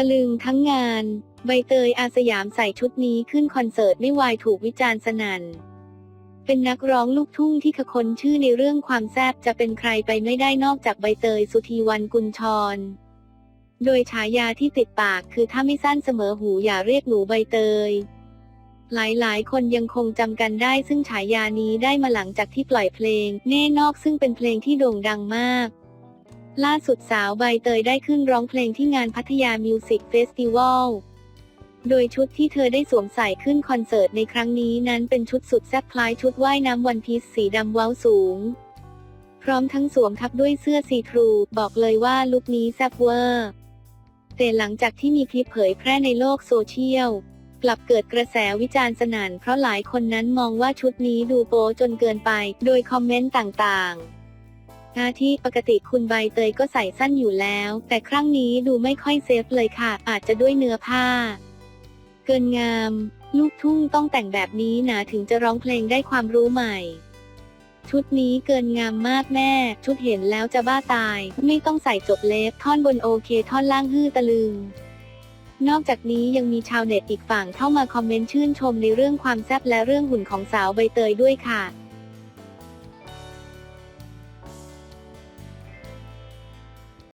ะลึงทั้งงาน ใบเตยอาสยามใส่ชุดนี้ขึ้นคอนเสิร์ตไม่วายถูกวิจารณ์สนั่น เป็นนักร้องลูกทุ่งที่ขคนชื่อในเรื่องความแซบจะเป็นใครไปไม่ได้นอกจากใบเตยสุธีวันกุลชร โดยฉายาที่ติดปากคือถ้าไม่สั้นเสมอหูอย่าเรียกหนูใบเตยหลายๆ คนยังคงจำกันได้ซึ่งฉายานี้ได้มาหลังจากที่ปล่อยเพลงแน่นอกซึ่งเป็นเพลงที่โด่งดังมาก ล่าสุดสาวใบเตยได้ขึ้นร้องเพลงที่งานพัทยามิวสิกเฟสติวัล โดยชุดที่เธอได้สวมใส่ขึ้นคอนเสิร์ตในครั้งนี้นั้นเป็นชุดสุดแซ่บคล้ายชุดว่ายน้ำวันพีซสีดำเว้าสูง พร้อมทั้งสวมทับด้วยเสื้อซีทรู บอกเลยว่าลุคนี้แซ่บเวอร์แต่หลังจากที่มีคลิปเผยแพร่ในโลกโซเชียลกลับเกิดกระแสวิจารณ์สนั่นเพราะหลายคนนั้นมองว่าชุดนี้ดูโป๊จนเกินไป โดยคอมเมนต์ต่างๆ อาที่ปกติคุณใบเตยก็ใส่สั้นอยู่แล้ว แต่ครั้งนี้ดูไม่ค่อยเซฟเลยค่ะ อาจจะด้วยเนื้อผ้า เกินงาม ลูกทุ่งต้องแต่งแบบนี้นะถึงจะร้องเพลงได้ความรู้ใหม่ ชุดนี้เกินงามมากแม่ ชุดเห็นแล้วจะบ้าตาย ไม่ต้องใส่จบเล็บท่อนบนโอเค ท่อนล่างฮื้อตะลึง นอกจากนี้ยังมีชาวเน็ตอีกฝั่งเข้ามาคอมเมนต์ชื่นชมในเรื่องความแซ่บและเรื่องหุ่นของสาวใบเตยด้วยค่ะ